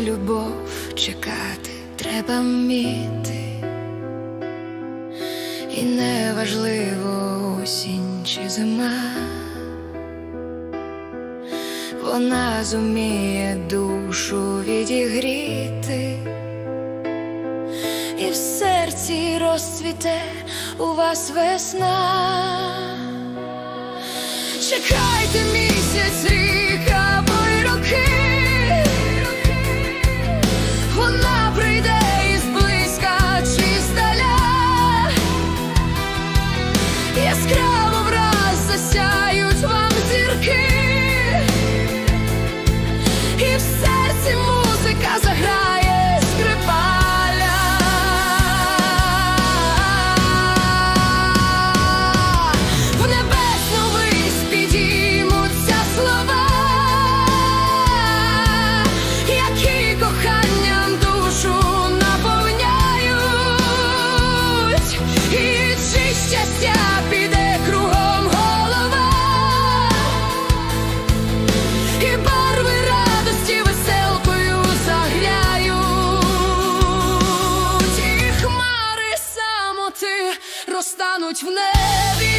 любов чекати. Треба вміти, і неважливо осінь чи зима, вона зуміє душу відігріти, і в серці розцвіте у вас весна. Чекайте місяць, розтануть в небі.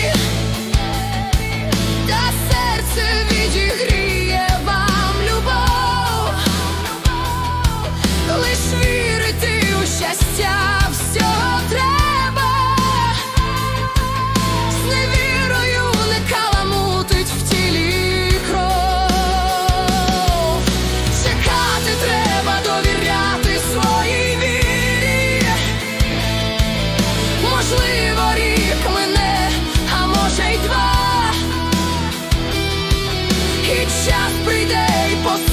everyday possible.